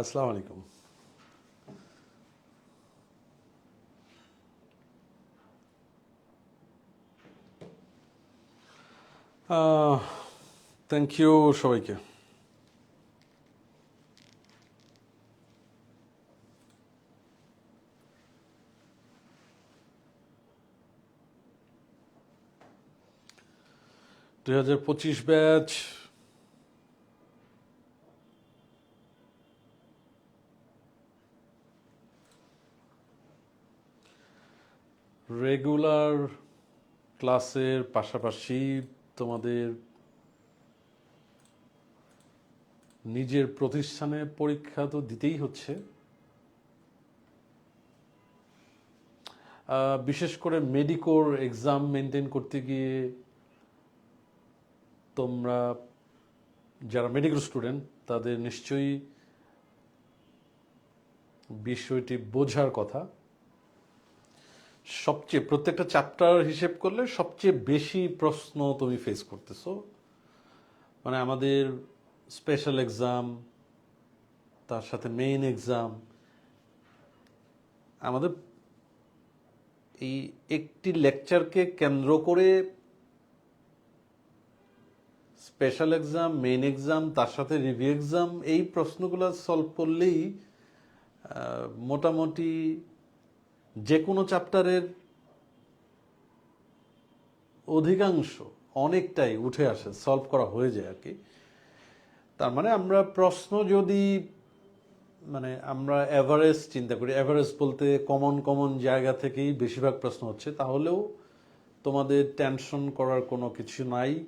আসসালামু আলাইকুম। Thank you সবাইকে। দুই হাজার পঁচিশ ব্যাচ রেগুলার ক্লাসের পাশাপাশি তোমাদের নিজের প্রতিষ্ঠানে পরীক্ষা তো দিতেই হচ্ছে। বিশেষ করে মেডিকোর এক্সাম মেনটেন করতে গিয়ে তোমরা যারা মেডিকেল স্টুডেন্ট তাদের নিশ্চয়ই বিষয়টি বোঝার কথা। সবচেয়ে প্রত্যেকটা চ্যাপ্টার হিসেব করলে সবচেয়ে বেশি প্রশ্ন তুমি ফেস করতেছো। মানে আমাদের স্পেশাল এক্সাম তার সাথে মেইন এক্সাম আমাদের এই একটি লেকচারকে কেন্দ্র করে স্পেশাল এক্সাম মেইন এক্সাম তার সাথে রিভিউ এক্সাম এই প্রশ্নগুলো সলভ করলেই মোটামুটি যে কোনো চ্যাপ্টারের অধিকাংশ অনেকটাই উঠে আসে সলভ করা হয়ে যায় আর কি। তার মানে আমরা প্রশ্ন যদি মানে আমরা অ্যাভারেজ চিন্তা করি অ্যাভারেজ বলতে কমন কমন জায়গা থেকেই বেশিরভাগ প্রশ্ন হচ্ছে, তাহলেও তোমাদের টেনশন করার কোনো কিছু নাই।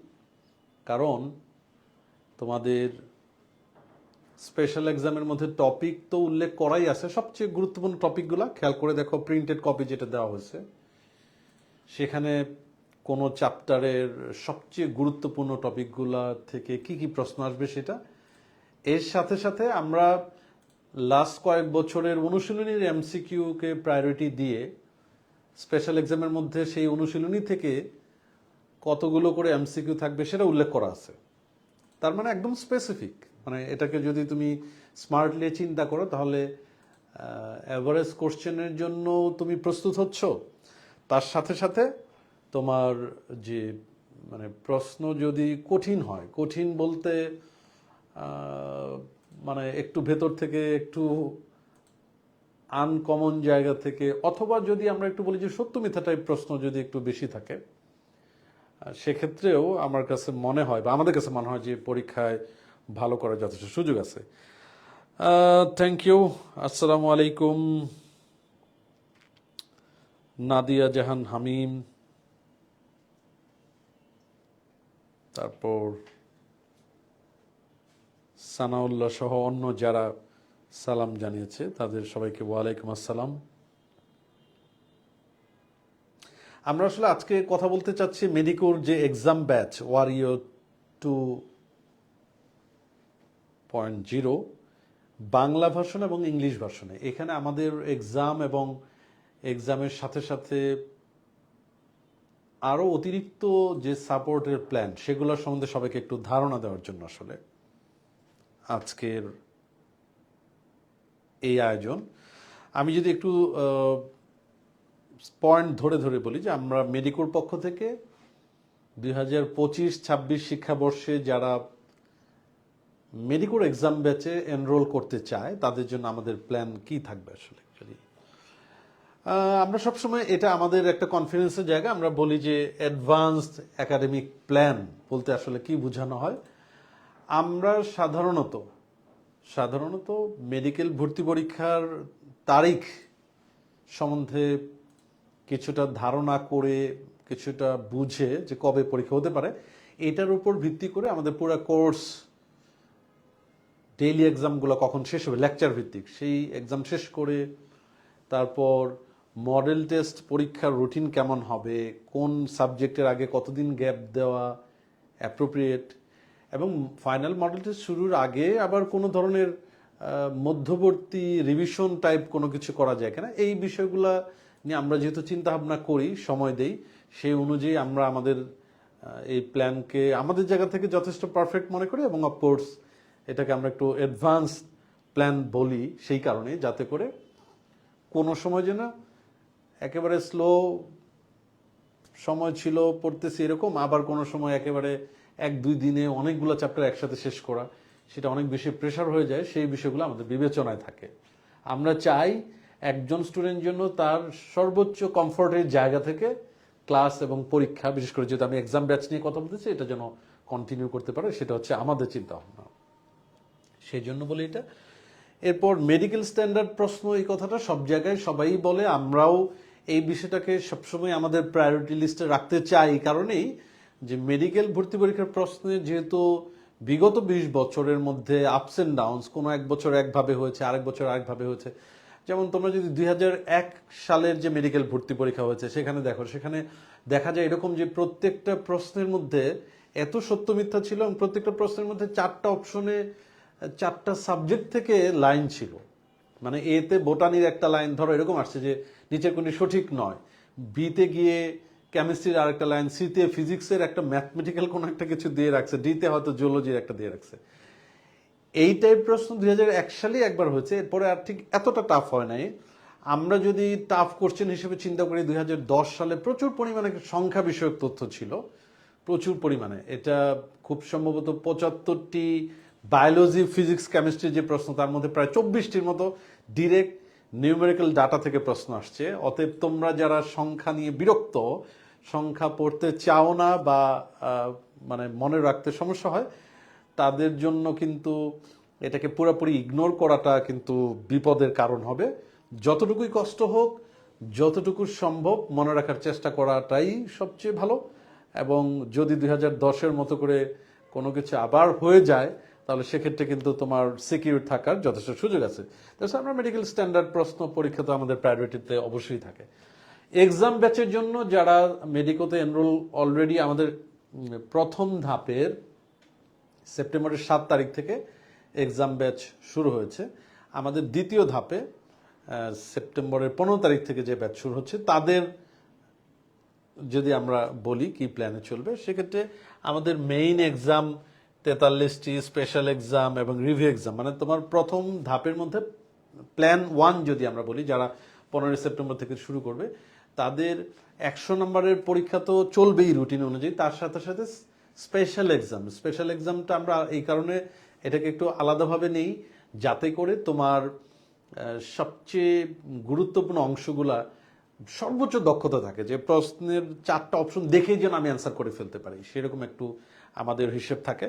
কারণ তোমাদের স্পেশাল এক্সামের মধ্যে টপিক তো উল্লেখ করাই আছে। সবচেয়ে গুরুত্বপূর্ণ টপিকগুলো খেয়াল করে দেখো প্রিন্টেড কপি যেটা দেওয়া হয়েছে, সেখানে কোনো চ্যাপ্টারের সবচেয়ে গুরুত্বপূর্ণ টপিকগুলা থেকে কি কি প্রশ্ন আসবে সেটা। এর সাথে সাথে আমরা লাস্ট কয়েক বছরের অনুশীলনীর এমসিকিউকে প্রায়োরিটি দিয়ে স্পেশাল এক্সামের মধ্যে সেই অনুশীলনী থেকে কতগুলো করে এমসিকিউ থাকবে সেটা উল্লেখ করা আছে। তার মানে একদম স্পেসিফিক মানে এটাকে যদি তুমি স্মার্টলি চিন্তা করো, তাহলে অ্যাভারেজ কোশ্চেনের জন্য তুমি প্রস্তুত হচ্ছ। তার সাথে সাথে তোমার যে মানে প্রশ্ন যদি কঠিন হয়, কঠিন বলতে মানে একটু ভেতর থেকে একটু আনকমন জায়গা থেকে, অথবা যদি আমরা একটু বলি যে সত্য মিথ্যা টাইপ প্রশ্ন যদি একটু বেশি থাকে সেক্ষেত্রেও আমার কাছে মনে হয় বা আমাদের কাছে মনে হয় যে পরীক্ষায় ভালো করার যথেষ্ট সুযোগ আছে। থ্যাংক ইউ আসসালামু আলাইকুম। নাদিয়া জাহান হামিম। তারপর সানাউল্লাহ সহ অন্য যারা সালাম জানিয়েছে, তাদের সবাইকে ওয়ালাইকুম আসসালাম। আমরা আসলে আজকে কথা বলতে চাচ্ছি মেডিকোর যে exam batch ওয়ারিও two point zero Bangla version এবং ইংলিশ ভার্সনে এখানে আমাদের এক্সাম এবং এক্সামের সাথে সাথে আরও অতিরিক্ত যে সাপোর্টের প্ল্যান সেগুলোর সম্বন্ধে সবাইকে একটু ধারণা দেওয়ার জন্য আসলে আজকের এই আয়োজন। আমি যদি একটু পয়েন্ট ধরে ধরে বলি যে আমরা মেডিকোর পক্ষ থেকে দুই হাজার পঁচিশ ছাব্বিশ শিক্ষাবর্ষে যারা মেডিকোর এক্সাম ব্যাচে এনরোল করতে চায় তাদের জন্য আমাদের প্ল্যান কি থাকবে আসলে? আহ, আমরা সবসময় এটা আমাদের একটা কনফিডেন্সের জায়গা আমরা বলি যে অ্যাডভান্সড একাডেমিক প্ল্যান বলতে আসলে কি বোঝানো হয় আমরা সাধারণত সাধারণত মেডিকেল ভর্তি পরীক্ষার তারিখ সম্বন্ধে কিছুটা ধারণা করে কিছুটা বুঝে যে কবে পরীক্ষা হতে পারে এটার উপর ভিত্তি করে আমাদের পুরো কোর্স ডেইলি এক্সামগুলো কখন শেষ হবে? লেকচার ভিত্তিক। সেই এক্সাম শেষ করে তারপর মডেল টেস্ট পরীক্ষার রুটিন কেমন হবে? কোন সাবজেক্টের আগে কতদিন গ্যাপ দেওয়া অ্যাপ্রোপ্রিয়েট এবং ফাইনাল মডেল টেস্ট শুরুর আগে আবার কোনো ধরনের মধ্যবর্তী রিভিশন টাইপ কোনো কিছু করা যায় কিনা? এই বিষয়গুলা নিয়ে আমরা যেহেতু চিন্তা ভাবনা করি, সময় দেই, সেই অনুযায়ী আমরা আমাদের এই প্ল্যানকে আমাদের জায়গা থেকে যথেষ্ট পারফেক্ট মনে করি এবং অফকোর্স এটাকে আমরা একটু অ্যাডভান্স প্ল্যান বলি সেই কারণে, যাতে করে কোনো সময় যেন একেবারে স্লো সময় ছিল, পড়তেছি এরকম, আবার কোনো সময় একেবারে এক, দুই দিনে অনেকগুলো চ্যাপ্টার একসাথে শেষ করা, সেটা অনেক বেশি প্রেশার হয়ে যায়, সেই বিষয়গুলো আমাদের বিবেচনায় থাকে। আমরা চাই একজন স্টুডেন্ট জন্য তার সর্বোচ্চ কমফোর্টের জায়গা থেকে ক্লাস এবং পরীক্ষা, বিশেষ করে যেহেতু আমি এক্সাম ব্যাচ নিয়ে কথা বলতেছি, এটা যেন কন্টিনিউ করতে পারে, সেটা হচ্ছে আমাদের চিন্তা ভাবনা সেই জন্য বলি এটা। এরপর মেডিকেল স্ট্যান্ডার্ড প্রশ্ন, এই কথাটা সব জায়গায় সবাই বলে, আমরাও এই বিষয়টাকে সবসময় আমাদের প্রায়োরিটি লিস্টে রাখতে চাই। কারণেই যে মেডিকেল ভর্তি পরীক্ষার প্রশ্নে যেহেতু বিগত বিশ বছরের মধ্যে আপস অ্যান্ড ডাউনস কোনো এক বছর একভাবে হয়েছে, আরেক বছর আরেকভাবে হয়েছে। যেমন তোমরা যদি দুই হাজার এক সালের যে মেডিকেল ভর্তি পরীক্ষা হয়েছে, সেখানে দেখো, সেখানে দেখা যায় এরকম যে প্রত্যেকটা প্রশ্নের মধ্যে এত সত্য মিথ্যা ছিল এবং প্রত্যেকটা প্রশ্নের মধ্যে চারটা অপশনে চারটা সাবজেক্ট থেকে লাইন ছিল। মানে এতে বোটানির একটা লাইন ধরো এরকম আসছে যে নিচের কোনটি সঠিক নয়। বিতে গিয়ে কেমিস্ট্রির আরেকটা লাইন সিতে ফিজিক্সের একটা ম্যাথমেটিক্যাল কোনো একটা কিছু দিয়ে রাখছে ডিতে হয়তো জিওলজির একটা দিয়ে রাখছে। এই টাইপ প্রশ্ন দুই হাজার এক সালে একবার হয়েছে, এরপরে আর ঠিক এতটা টাফ হয় নাই। আমরা যদি টাফ কোশ্চেন হিসেবে চিন্তা করি, দুই হাজার দশ সালে প্রচুর পরিমাণে সংখ্যা বিষয়ক তথ্য ছিল। প্রচুর পরিমাণে। এটা খুব সম্ভবত পঁচাত্তরটি বায়োলজি, ফিজিক্স, কেমিস্ট্রি যে প্রশ্ন, তার মধ্যে প্রায় চব্বিশটির মতো ডিরেক্ট নিউমেরিক্যাল ডাটা থেকে প্রশ্ন আসছে। অতএব তোমরা যারা সংখ্যা নিয়ে বিরক্ত, সংখ্যা পড়তে চাও না বা মানে মনে রাখতে সমস্যা হয়, তাদের জন্য কিন্তু এটাকে পুরোপুরি ইগনোর করাটা কিন্তু বিপদের কারণ হবে। যতটুকুই কষ্ট হোক, যতটুকু সম্ভব মনে রাখার চেষ্টা করাটাই সবচেয়ে ভালো। এবং যদি দুই হাজার দশের মতো করে কোনো কিছু আবার হয়ে যায় তাহলে সেক্ষেত্রে কিন্তু তোমার সিকিউর থাকার যথেষ্ট সুযোগ আছে। তাছাড়া আমরা মেডিকেল স্ট্যান্ডার্ড প্রশ্ন পরীক্ষা তো আমাদের প্রায়োরিটিতে অবশ্যই থাকে। এক্সাম ব্যাচের জন্য যারা মেডিকোতে এনরোল অলরেডি আমাদের প্রথম ধাপের সেপ্টেম্বরের সাত তারিখ থেকে এক্সাম ব্যাচ শুরু হয়েছে। আমাদের দ্বিতীয় ধাপে সেপ্টেম্বরের পনেরো তারিখ থেকে যে ব্যাচ শুরু হচ্ছে, তাদের যদি আমরা বলি কি প্ল্যানে চলবে, সেক্ষেত্রে আমাদের মেইন এক্সাম তেতাল্লিশটি স্পেশাল এক্সাম এবং রিভিউ এক্সাম মানে তোমার প্রথম ধাপের মধ্যে প্ল্যান ওয়ান যদি আমরা বলি, যারা পনেরোই সেপ্টেম্বর থেকে শুরু করবে, তাদের একশো নম্বরের পরীক্ষা তো চলবেই রুটিন অনুযায়ী। তার সাথে সাথে স্পেশাল এক্সাম স্পেশাল এক্সামটা আমরা এই কারণে এটাকে একটু আলাদাভাবে নেই, যাতে করে তোমার সবচেয়ে গুরুত্বপূর্ণ অংশগুলা সর্বোচ্চ দক্ষতা থাকে। যে প্রশ্নের চারটা অপশন দেখেই যেন আমি অ্যান্সার করে ফেলতে পারি। সেরকম একটু আমাদের হিসেব থাকে।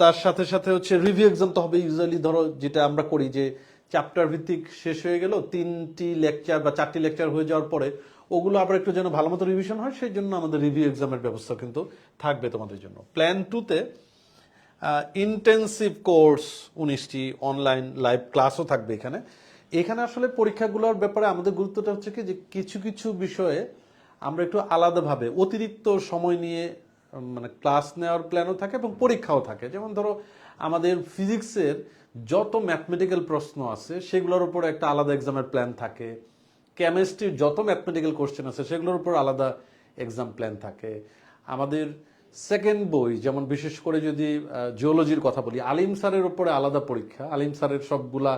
তার সাথে সাথে হচ্ছে রিভিউ এক্সাম তো হবে ইউজুয়ালি ধরো যেটা আমরা করি যে চ্যাপ্টার ভিত্তিক শেষ হয়ে গেল, তিনটি লেকচার বা চারটি লেকচার হয়ে যাওয়ার পরে ওগুলো আবার একটু যেন ভালো মতো রিভিশন হয়, সেই জন্য আমাদের রিভিউ এক্সামের ব্যবস্থা কিন্তু থাকবে তোমাদের জন্য। প্ল্যান টুতে ইন্টেন্সিভ কোর্স উনিশটি অনলাইন লাইভ ক্লাসও থাকবে এখানে। এখানে আসলে পরীক্ষাগুলোর ব্যাপারে আমাদের গুরুত্বটা হচ্ছে কি যে কিছু কিছু বিষয়ে আমরা একটু আলাদাভাবে অতিরিক্ত সময় নিয়ে মানে ক্লাস নেওয়ার প্ল্যানও থাকে এবং পরীক্ষাও থাকে। যেমন ধরো, আমাদের ফিজিক্সের যত ম্যাথমেটিক্যাল প্রশ্ন আছে, সেগুলোর উপর একটা আলাদা এক্সামের প্ল্যান থাকে। কেমিস্ট্রির যত ম্যাথমেটিক্যাল কোশ্চেন আছে, সেগুলোর উপর আলাদা এক্সাম প্ল্যান থাকে। আমাদের সেকেন্ড বই, যেমন বিশেষ করে যদি জিওলজির কথা বলি, আলিম স্যারের উপরে আলাদা পরীক্ষা। আলিম স্যারের সবগুলা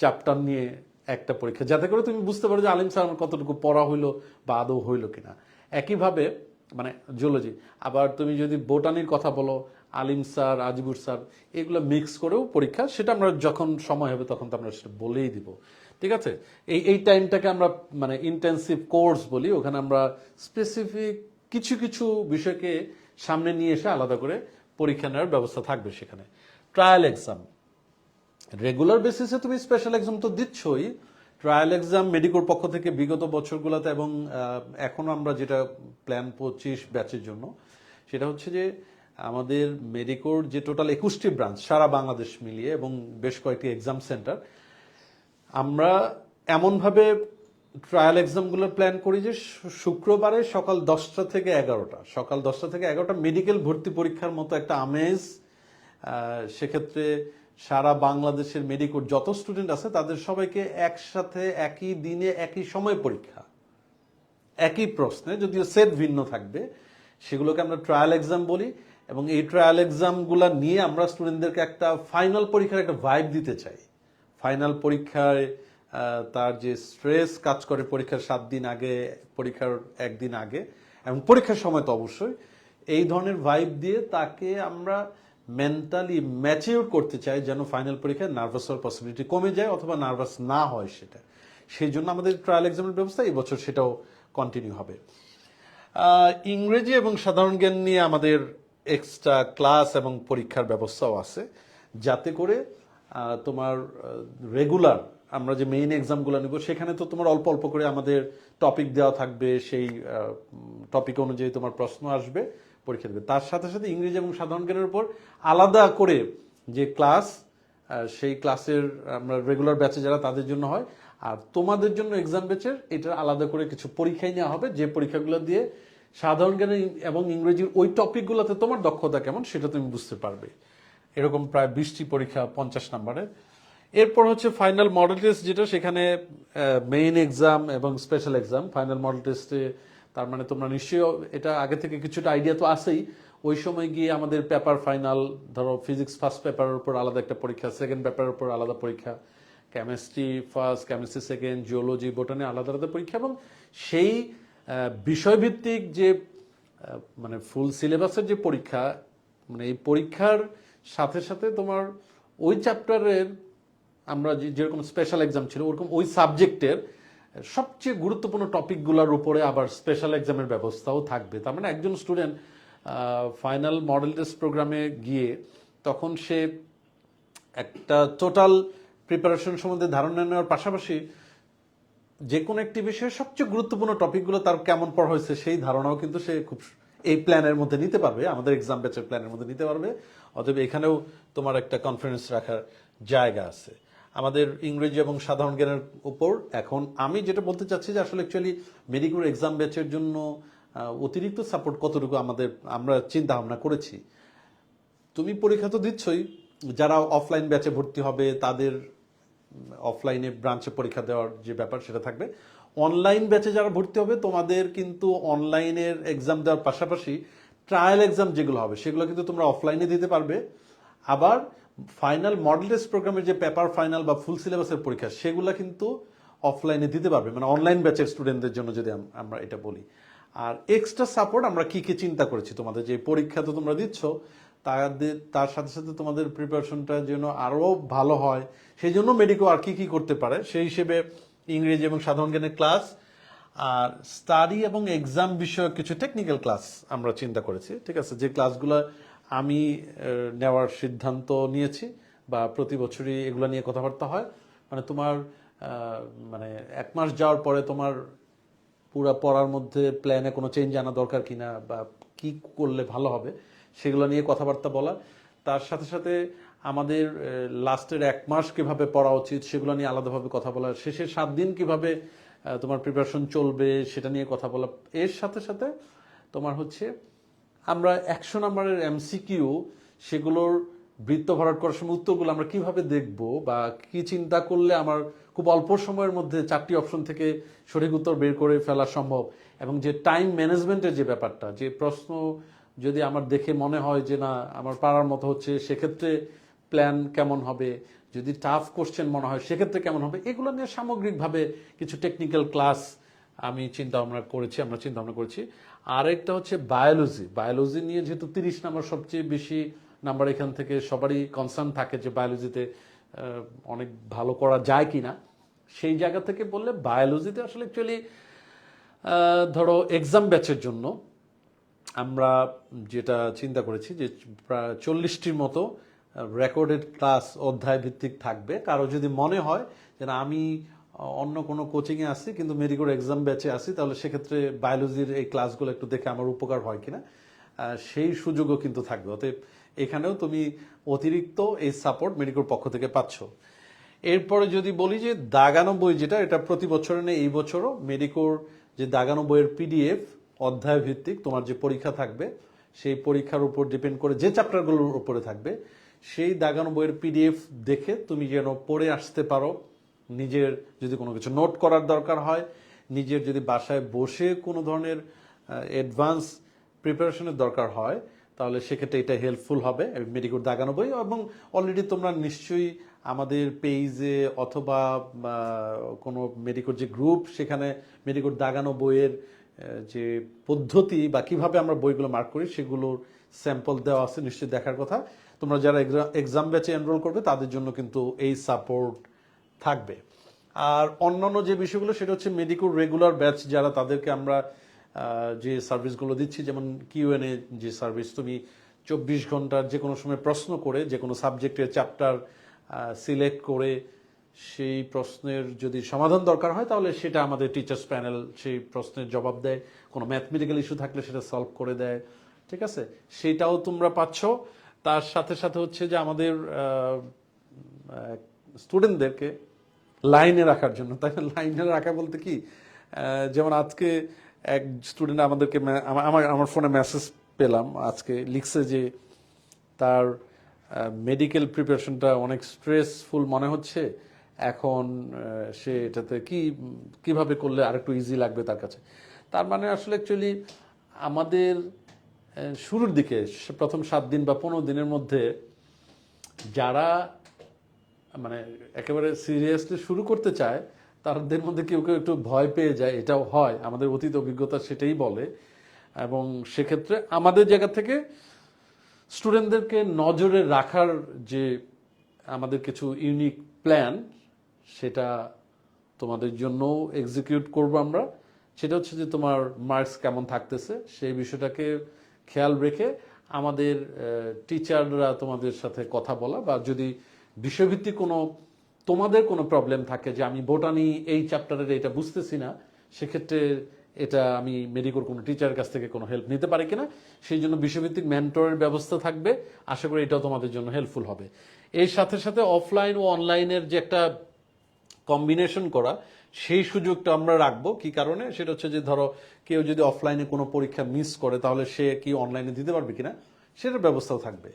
চ্যাপ্টার নিয়ে একটা পরীক্ষা। যাতে করে তুমি বুঝতে পারো যে আলিম স্যার কতটুকু পড়া হইল বা আদৌ হইল কিনা। একইভাবে মানে জিওলজি আবার তুমি যদি বোটানির কথা বলো, আলিম স্যার আজিবুর স্যার, এগুলো মিক্স করেও পরীক্ষা, সেটা আমরা যখন সময় হবে তখন তো আমরা সেটা বলেই দিব। ঠিক আছে? এই এই টাইমটাকে আমরা মানে ইন্টেন্সিভ কোর্স বলি, ওখানে আমরা স্পেসিফিক কিছু কিছু বিষয়কে সামনে নিয়ে এসে আলাদা করে পরীক্ষা নেওয়ার ব্যবস্থা থাকবে সেখানে। ট্রায়াল এক্সাম রেগুলার বেসিসে তুমি স্পেশাল এক্সাম তো দিচ্ছই ট্রায়াল এক্সাম মেডিকোর পক্ষ থেকে বিগত বছরগুলোতে এবং আহ, এখন আমরা যেটা প্ল্যান পঁচিশ ব্যাচের জন্য সেটা হচ্ছে যে আমাদের মেডিকোর যে টোটাল একুশটি ব্রাঞ্চ সারা বাংলাদেশ মিলিয়ে এবং বেশ কয়েকটি এক্সাম সেন্টার আমরা এমনভাবে ট্রায়াল এক্সামগুলোর প্ল্যান করি যে শুক্রবারে সকাল দশটা থেকে এগারোটা সকাল দশটা থেকে এগারোটা মেডিকেল ভর্তি পরীক্ষার মতো একটা আমেজ সেক্ষেত্রে সারা বাংলাদেশের মেডিকোর যত স্টুডেন্ট আছে, তাদের সবাইকে একসাথে একই দিনে একই সময় পরীক্ষা। একই প্রশ্নে, যদিও সেট ভিন্ন থাকবে, সেগুলোকে আমরা ট্রায়াল এক্সাম বলি এবং এই ট্রায়াল এক্সামগুলো নিয়ে আমরা স্টুডেন্টদেরকে একটা ফাইনাল পরীক্ষার একটা ভাইব দিতে চাই। ফাইনাল পরীক্ষায় তার যে স্ট্রেস কাজ করে পরীক্ষার সাত দিন আগে, পরীক্ষার একদিন আগে, এবং পরীক্ষার সময় তো অবশ্যই, এই ধরনের ভাইব দিয়ে তাকে আমরা মেন্টালি ম্যাচিওর করতে চাই যেন ফাইনাল পরীক্ষায় নার্ভাস হওয়ার পসিবিলিটি কমে যায় অথবা নার্ভাস না হয় সেটা। সেই জন্য আমাদের ট্রায়াল এক্সামের ব্যবস্থা এই বছর সেটাও কন্টিনিউ হবে। ইংরেজি এবং সাধারণ জ্ঞান নিয়ে আমাদের এক্সট্রা ক্লাস এবং পরীক্ষার ব্যবস্থাও আছে। যাতে করে তোমার রেগুলার আমরা যে মেইন এক্সামগুলো নেব সেখানে তো তোমার অল্প অল্প করে আমাদের টপিক দেওয়া থাকবে, সেই টপিক অনুযায়ী তোমার প্রশ্ন আসবে। পরীক্ষা দেবে। তার সাথে সাথে ইংরেজি এবং সাধারণ জ্ঞানের উপর আলাদা করে যে ক্লাস সেই ক্লাসের আমরা রেগুলার ব্যাচে যারা তাদের জন্য হয়, আর তোমাদের জন্য এক্সাম ব্যাচের এটা আলাদা করে কিছু পরীক্ষাই নেওয়া হবে, যে পরীক্ষাগুলো দিয়ে সাধারণ জ্ঞান এবং ইংরেজির ওই টপিকগুলোতে তোমার দক্ষতা কেমন সেটা তুমি বুঝতে পারবে। এরকম প্রায় বিশটি পরীক্ষা পঞ্চাশ নাম্বারের এরপর হচ্ছে ফাইনাল মডেল টেস্ট যেটা, সেখানে মেইন এক্সাম এবং স্পেশাল এক্সাম ফাইনাল মডেল টেস্টে তার মানে তোমরা নিশ্চয়ই এটা আগে থেকে কিছুটা আইডিয়া তো আছেই। ওই সময় গিয়ে আমাদের পেপার ফাইনাল ধরো ফিজিক্স ফার্স্ট পেপারের উপর আলাদা একটা পরীক্ষা সেকেন্ড পেপারের উপর আলাদা পরীক্ষা chemistry first chemistry second geology botany আলাদা আলাদা পরীক্ষা এবং সেই বিষয়ভিত্তিক যে মানে ফুল সিলেবাসের যে পরীক্ষা মানে এই পরীক্ষার সাথে সাথে তোমার ওই চ্যাপ্টারের আমরা যেরকম স্পেশাল এক্সাম ছিল, ওরকম ওই সাবজেক্টের সবচেয়ে গুরুত্বপূর্ণ টপিকগুলোর উপরে আবার স্পেশাল এক্সামের ব্যবস্থাও থাকবে। তার মানে একজন স্টুডেন্ট ফাইনাল মডেল টেস্ট প্রোগ্রামে গিয়ে তখন সে একটা টোটাল প্রিপারেশন সম্বন্ধে ধারণা নেওয়ার পাশাপাশি যে কোনো একটি বিষয়ে সবচেয়ে গুরুত্বপূর্ণ টপিকগুলো তার কেমন পড়া হয়েছে সেই ধারণাও কিন্তু সে খুব এই প্ল্যানের মধ্যে নিতে পারবে, আমাদের এক্সাম ব্যাচের প্ল্যানের মধ্যে নিতে পারবে। অতএব এখানেও তোমার একটা কনফারেন্স রাখার জায়গা আছে। আমাদের ইংরেজি এবং সাধারণ জ্ঞানের উপর। এখন আমি যেটা বলতে চাচ্ছি যে আসলে অ্যাকচুয়ালি মেডিকেল এক্সাম ব্যাচের জন্য অতিরিক্ত সাপোর্ট কতটুকু আমাদের, আমরা চিন্তা ভাবনা করেছি। তুমি পরীক্ষা তো দিচ্ছই। যারা অফলাইন ব্যাচে ভর্তি হবে, তাদের অফলাইনে ব্রাঞ্চে পরীক্ষা দেওয়ার যে ব্যাপার সেটা থাকবে। অনলাইন ব্যাচে যারা ভর্তি হবে, তোমাদের কিন্তু অনলাইনের এক্সাম দেওয়ার পাশাপাশি ট্রায়াল এক্সাম যেগুলো হবে, সেগুলো কিন্তু তোমরা অফলাইনে দিতে পারবে। আবার ফাইনাল মডেল টেস্ট প্রোগ্রামের যে পেপার ফাইনাল বা ফুল সিলেবাসের পরীক্ষা, সেগুলো কিন্তু অফলাইনে দিতে পারবে। মানে অনলাইন ব্যাচের স্টুডেন্টদের জন্য যদি আমরা এটা বলি। আর এক্সট্রা সাপোর্ট আমরা কি কি চিন্তা করেছি? তোমাদের যে পরীক্ষা তো তোমরা দিচ্ছ, তাদের, তার সাথে সাথে তোমাদের প্রিপারেশনটা যেন আরও ভালো হয়। সেই জন্য মেডিকো আর কি কি করতে পারে? সেই হিসেবে ইংরেজি এবং সাধারণ জ্ঞানের ক্লাস আর স্টাডি এবং এক্সাম বিষয়ক কিছু টেকনিক্যাল ক্লাস আমরা চিন্তা করেছি। ঠিক আছে? যে ক্লাসগুলো আমি নেওয়ার সিদ্ধান্ত নিয়েছি বা প্রতি বছরই এগুলো নিয়ে কথাবার্তা হয়। মানে তোমার মানে এক মাস যাওয়ার পরে তোমার পুরো পড়ার মধ্যে প্ল্যানে কোনো চেঞ্জ আনা দরকার কিনা বা কি করলে ভালো হবে সেগুলো নিয়ে কথাবার্তা বলা। তার সাথে সাথে আমাদের লাস্টের এক মাস কীভাবে পড়া উচিত সেগুলো নিয়ে আলাদাভাবে কথা বলা। শেষের সাত দিন কীভাবে তোমার প্রিপারেশন চলবে সেটা নিয়ে কথা বলা। এর সাথে সাথে তোমার হচ্ছে আমরা একশো নম্বরের এমসিকিউ সেগুলোর বৃত্ত ভরাট করার সময় উত্তরগুলো আমরা কীভাবে দেখব বা কি চিন্তা করলে আমার খুব অল্প সময়ের মধ্যে চারটি অপশন থেকে সঠিক উত্তর বের করে ফেলা সম্ভব? এবং যে টাইম ম্যানেজমেন্টের যে ব্যাপারটা, যে প্রশ্ন যদি আমার দেখে মনে হয় যে না, আমার পারার মতো হচ্ছে, সেক্ষেত্রে প্ল্যান কেমন হবে? যদি টাফ কোশ্চেন মনে হয়, সেক্ষেত্রে কেমন হবে? এগুলো নিয়ে সামগ্রিকভাবে কিছু টেকনিক্যাল ক্লাস আমি চিন্তা ভাবনা করেছি, আমরা চিন্তা ভাবনা করেছি। আরেকটা হচ্ছে বায়োলজি। বায়োলজি নিয়ে যেহেতু তিরিশ নাম্বার সবচেয়ে বেশি নাম্বার এখান থেকে সবারই কনসার্ন থাকে যে বায়োলজিতে অনেক ভালো করা যায় কিনা। সেই জায়গা থেকে বললে বায়োলজিতে আসলে অ্যাকচুয়ালি ধরো এক্সাম ব্যাচের জন্য আমরা যেটা চিন্তা করেছি যে প্রায় চল্লিশটির মতো রেকর্ডেড ক্লাস অধ্যায় ভিত্তিক থাকবে। কারও যদি মনে হয় যে না, আমি অন্য কোনো কোচিংয়ে আসি কিন্তু মেডিকোর এক্সাম ব্যাচে আসি তাহলে সেক্ষেত্রে বায়োলজির এই ক্লাসগুলো একটু দেখে আমার উপকার হয় কিনা? সেই সুযোগও কিন্তু থাকবে। অতএব এখানেও তুমি অতিরিক্ত এই সাপোর্ট মেডিকোর পক্ষ থেকে পাচ্ছ। এরপরে যদি বলি যে দাগানো বই যেটা, এটা প্রতি বছরে নেই, এই বছরও মেডিকোর যে দাগানো বইয়ের পিডিএফ অধ্যায় ভিত্তিক তোমার যে পরীক্ষা থাকবে, সেই পরীক্ষার উপর ডিপেন্ড করে যে চ্যাপ্টারগুলোর উপরে থাকবে, সেই দাগানো বইয়ের পিডিএফ দেখে তুমি যেন পড়ে আসতে পারো। নিজের যদি কোনো কিছু নোট করার দরকার হয়, নিজের যদি বাসায় বসে কোনো ধরনের অ্যাডভান্স প্রিপারেশনের দরকার হয়, তাহলে সেক্ষেত্রে এটা হেল্পফুল হবে। মেডিকোর দাগানো বই এবং অলরেডি তোমরা নিশ্চয়ই আমাদের পেজে অথবা কোনো মেডিকোর যে গ্রুপ সেখানে মেডিকোর দাগানো বইয়ের যে পদ্ধতি বা কীভাবে আমরা বইগুলো মার্ক করি, সেগুলোর স্যাম্পল দেওয়া আছে, নিশ্চয়ই দেখার কথা। তোমরা যারা এক্সাম ব্যাচে এনরোল করবে, তাদের জন্য কিন্তু এই সাপোর্ট থাকবে। আর অন্যান্য যে বিষয়গুলো, সেটা হচ্ছে মেডিকোর রেগুলার ব্যাচ যারা, তাদেরকে আমরা যে সার্ভিসগুলো দিচ্ছি, যেমন কিউএনএ যে সার্ভিস তুমি চব্বিশ ঘণ্টার যে কোনো সময় প্রশ্ন করে যে কোনো সাবজেক্টের চ্যাপ্টার সিলেক্ট করে সেই প্রশ্নের যদি সমাধান দরকার হয়, তাহলে সেটা আমাদের টিচার্স প্যানেল সেই প্রশ্নের জবাব দেয়। কোনো ম্যাথমেটিক্যাল ইস্যু থাকলে সেটা সলভ করে দেয়। ঠিক আছে? সেটাও তোমরা পাচ্ছ। তার সাথে সাথে হচ্ছে যে আমাদের স্টুডেন্টদেরকে লাইনে রাখার জন্য। তাই? লাইনে রাখা বলতে কি যেমন আজকে এক স্টুডেন্ট আমাদেরকে আমার আমার ফোনে মেসেজ পেলাম, আজকে লিখছে যে তার মেডিকেল প্রিপারেশনটা অনেক স্ট্রেসফুল মনে হচ্ছে। এখন সে এটাতে কি, কীভাবে করলে আরেকটু ইজি লাগবে তার কাছে। তার মানে আসলে অ্যাকচুয়ালি আমাদের শুরুর দিকে প্রথম সাত দিন বা পনেরো দিনের মধ্যে যারা মানে একেবারে সিরিয়াসলি শুরু করতে চায়, তাদের মধ্যে কেউ কেউ একটু ভয় পেয়ে যায়, এটাও হয়। আমাদের অতীত অভিজ্ঞতা সেটাই বলে। এবং সেক্ষেত্রে আমাদের জায়গা থেকে স্টুডেন্টদেরকে নজরে রাখার যে আমাদের কিছু ইউনিক প্ল্যান সেটা তোমাদের জন্য এক্সিকিউট করব আমরা। সেটা হচ্ছে যে তোমার মার্কস কেমন থাকতেছে, সেই বিষয়টাকে খেয়াল রেখে আমাদের টিচাররা তোমাদের সাথে কথা বলা বা যদি বিষয়ভিত্তিক কোনো, তোমাদের কোনো প্রবলেম থাকে যে আমি বোটানি এই চ্যাপ্টারের এটা বুঝতেছি না, সেক্ষেত্রে এটা আমি মেডিকোর কোনো টিচারের কাছ থেকে কোনো হেল্প নিতে পারি কিনা, সেই জন্য বিশ্বভিত্তিক মেন্টরের ব্যবস্থা থাকবে। আশা করি এটাও তোমাদের জন্য হেল্পফুল হবে। এর সাথে সাথে অফলাইন ও অনলাইনের যে একটা কম্বিনেশন করা, সেই সুযোগটা আমরা রাখব। কি কারণে? সেটা হচ্ছে যে ধরো, কেউ যদি অফলাইনে কোনো পরীক্ষা মিস করে, তাহলে সে কি অনলাইনে দিতে পারবে কিনা? সেটার ব্যবস্থাও থাকবে।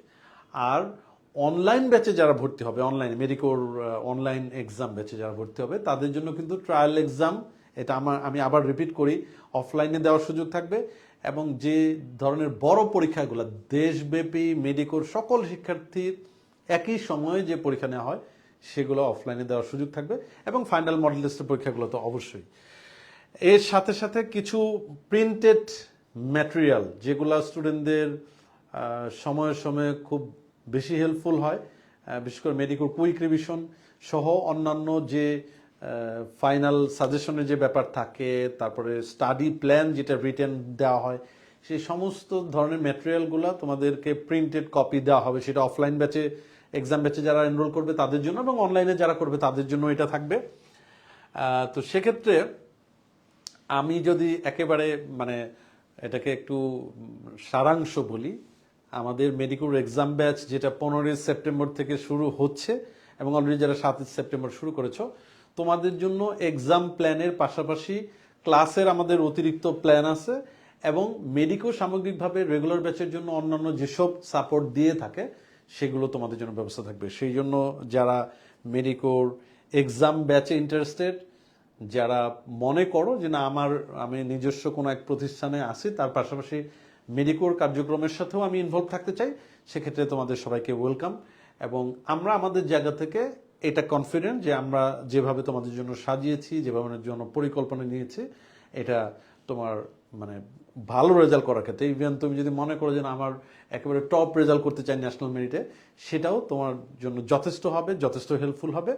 আর অনলাইন ব্যাচে যারা ভর্তি হবে অনলাইন মেডিকোর অনলাইন এক্সাম ব্যাচে যারা ভর্তি হবে, তাদের জন্য কিন্তু ট্রায়াল এক্সাম এটা আমার, আমি আবার রিপিট করি অফলাইনে দেওয়ার সুযোগ থাকবে এবং যে ধরনের বড় পরীক্ষাগুলো, দেশব্যাপী মেডিকোর সকল শিক্ষার্থীর একই সময়ে যে পরীক্ষা নেওয়া হয়, সেগুলো অফলাইনে দেওয়ার সুযোগ থাকবে এবং ফাইনাল মডেল টেস্টের পরীক্ষাগুলো তো অবশ্যই। এর সাথে সাথে কিছু প্রিন্টেড ম্যাটেরিয়াল যেগুলো স্টুডেন্টদের সময়ে সময়ে খুব বেশি হেল্পফুল হয় বিশেষ করে মেডিকেল কুইক রিভিশন সহ অন্যান্য যে ফাইনাল সাজেশনের যে ব্যাপার থাকে, তারপরে স্টাডি প্ল্যান যেটা রিটেন দেওয়া হয় সেই সমস্ত ধরনের ম্যাটেরিয়ালগুলো তোমাদেরকে প্রিন্টেড কপি দেওয়া হবে। সেটা অফলাইন ব্যাচে এক্সাম ব্যাচে যারা এনরোল করবে তাদের জন্য এবং অনলাইনে যারা করবে তাদের জন্য এটা থাকবে। তো সেক্ষেত্রে আমি যদি একেবারে মানে এটাকে একটু সারাংশ বলি আমাদের মেডিকেল এক্সাম ব্যাচ যেটা পনেরোই সেপ্টেম্বর থেকে শুরু হচ্ছে এবং অলরেডি যারা সাতই সেপ্টেম্বর শুরু করেছ, তোমাদের জন্য এক্সাম প্ল্যানের পাশাপাশি ক্লাসের আমাদের অতিরিক্ত প্ল্যান আছে এবং মেডিকো সামগ্রিকভাবে রেগুলার ব্যাচের জন্য অন্যান্য যেসব সাপোর্ট দিয়ে থাকে, সেগুলো তোমাদের জন্য ব্যবস্থা থাকবে। সেই জন্য যারা মেডিকোর এক্সাম ব্যাচে ইন্টারেস্টেড যারা মনে করো যে না, আমার, আমি নিজস্ব কোনো এক প্রতিষ্ঠানে আছি, তার পাশাপাশি মেডিকোর কার্যক্রমের সাথেও আমি ইনভলভ থাকতে চাই, সেক্ষেত্রে তোমাদের সবাইকে ওয়েলকাম এবং আমরা আমাদের জায়গা থেকে এটা কনফিডেন্ট যে আমরা যেভাবে তোমাদের জন্য সাজিয়েছি, যেভাবে জন্য পরিকল্পনা নিয়েছি, এটা তোমার মানে ভালো রেজাল্ট করার ক্ষেত্রে। ইভেন তুমি যদি মনে করো যে আমার একেবারে টপ রেজাল্ট করতে চাই ন্যাশনাল মেরিটে সেটাও তোমার জন্য যথেষ্ট হবে, যথেষ্ট হেল্পফুল হবে।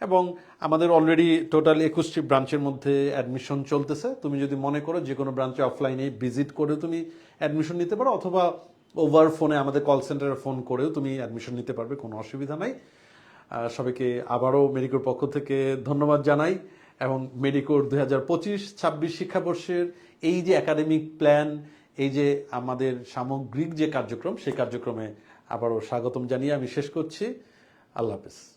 এবং আমাদের অলরেডি টোটাল একুশটি ব্রাঞ্চের মধ্যে অ্যাডমিশন চলতেছে। তুমি যদি মনে করো যে কোনো ব্রাঞ্চে অফলাইনে ভিজিট করে তুমি অ্যাডমিশন নিতে পারো, অথবা ওভার ফোনে আমাদের কল সেন্টারে ফোন করেও তুমি অ্যাডমিশন নিতে পারবে, কোনো অসুবিধা নাই। সবাইকে আবারও মেডিকোর পক্ষ থেকে ধন্যবাদ জানাই এবং মেডিকোর দুই হাজার পঁচিশ, ছাব্বিশ শিক্ষাবর্ষের এই যে একাডেমিক প্ল্যান এই যে আমাদের সামগ্রিক যে কার্যক্রম, সেই কার্যক্রমে আবারও স্বাগতম জানিয়ে আমি শেষ করছি। আল্লাহ হাফেজ।